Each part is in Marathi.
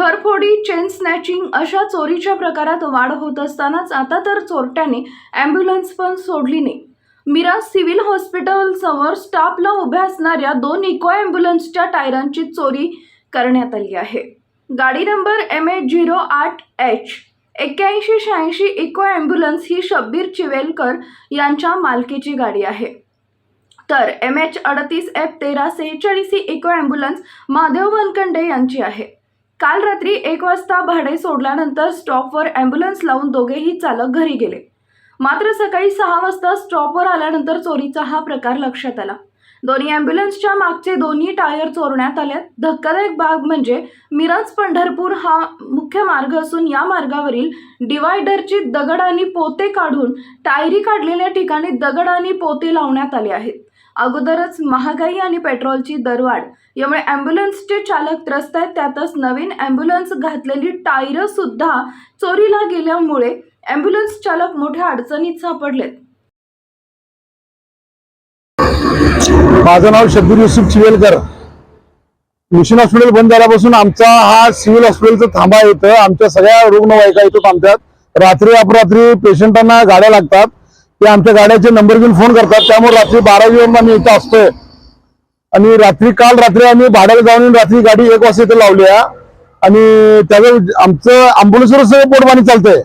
घरफोडी चेन स्नॅचिंग अशा चोरीच्या प्रकारात वाढ होत असतानाच आता तर चोरट्याने ॲम्ब्युलन्स पण सोडली नाही. मिरा सिव्हिल हॉस्पिटलसमोर स्टाफला उभ्या असणाऱ्या दोन इको ॲम्ब्युलन्सच्या टायरांची चोरी करण्यात आली आहे. गाडी नंबर एम एच झिरो आठ एच एक्क्याऐंशी शहाऐंशी इको ॲम्ब्युलन्स ही शब्बीर चिवेलकर यांच्या मालकीची गाडी आहे. तर एम एच अडतीस एफ तेरा सेहेचाळीस ही इको ॲम्ब्युलन्स महादेव वनकंडे यांची आहे. काल रात्री एक वाजता भाडे सोडल्यानंतर स्टॉपवर ॲम्ब्युलन्स लावून दोघेही चालक घरी गेले. मात्र सकाळी सहा वाजता स्टॉपवर आल्यानंतर चोरीचा हा प्रकार लक्षात आला. दोन्ही ॲम्ब्युलन्सच्या मागचे दोन्ही टायर चोरण्यात आल्यात धक्कादायक भाग म्हणजे मिरज पंढरपूर हा मुख्य मार्ग असून या मार्गावरील डिवायडरची दगड आणि पोते काढून टायरी काढलेल्या ठिकाणी दगड आणि पोते लावण्यात आले आहेत. अगोदरच महागाई आणि पेट्रोलची दरवाढ. यामुळे ॲम्ब्युलन्सचे चालक त्रस्त आहेत. त्यातच नवीन ॲम्ब्युलन्स घातलेली टायरं सुद्धा चोरीला गेल्यामुळे ॲम्ब्युलन्स चालक मोठ्या अडचणीत सापडलेत. माझं नाव शब्बीर युसुफ चिवेलकर. मिशन हॉस्पिटल बंद झाल्यापासून आमचा हा सिव्हिल हॉस्पिटलचा थांबा येतं. आमच्या सगळ्या रुग्णवाहिका येतो थांबतात रात्री अपरात्री पेशंटांना गाड्या लागतात. ते आमच्या गाड्याचे नंबर घेऊन फोन करतात. त्यामुळे रात्री बारा वाजून आम्ही इथं असतोय. आणि रात्री काल रात्री आम्ही भाड्याला जाऊन रात्री गाडी एक वाजता इथं लावली आहे. आणि त्याचं आमचं अँब्युलन्सवर सगळं पोटपाणी चालतंय.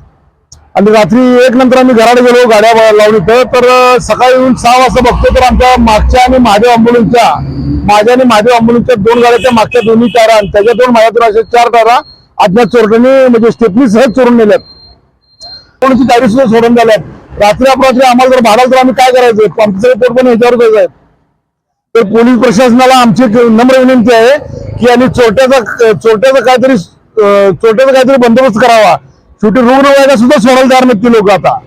आणि रात्री एक नंतर आम्ही घरात गेलो गाड्या ब- लावून इथं. तर सकाळी येऊन सहा वाजता बघतो तर आमच्या मागच्या आणि महादेव अँबुलन्सच्या माझ्या आणि महादेव अँब्युलन्सच्या दोन गाड्याच्या मागच्या दोन्ही टायरा आणि त्याच्या दोन माझ्या दोन अशा चार टायरा अज्ञात चोरट्याने म्हणजे स्टेपनी सहज चोरून नेल्यात. कोणाची गाडी सुद्धा सोडून झाल्यात. रात्री अपरात्री आम्हाला जर भाडाल तर आम्ही काय करायचं? आमचं रिपोर्ट पण याच्यावर आहे तर पोलीस प्रशासनाला आमची नम्र विनंती आहे की यांनी चोरट्याचा चोरट्याचा काहीतरी अं, चोरट्याचा काहीतरी बंदोबस्त करावा. शेवटी रुग्णवाहिका सुद्धा सोडायला तयार नक्की ती लोक आता.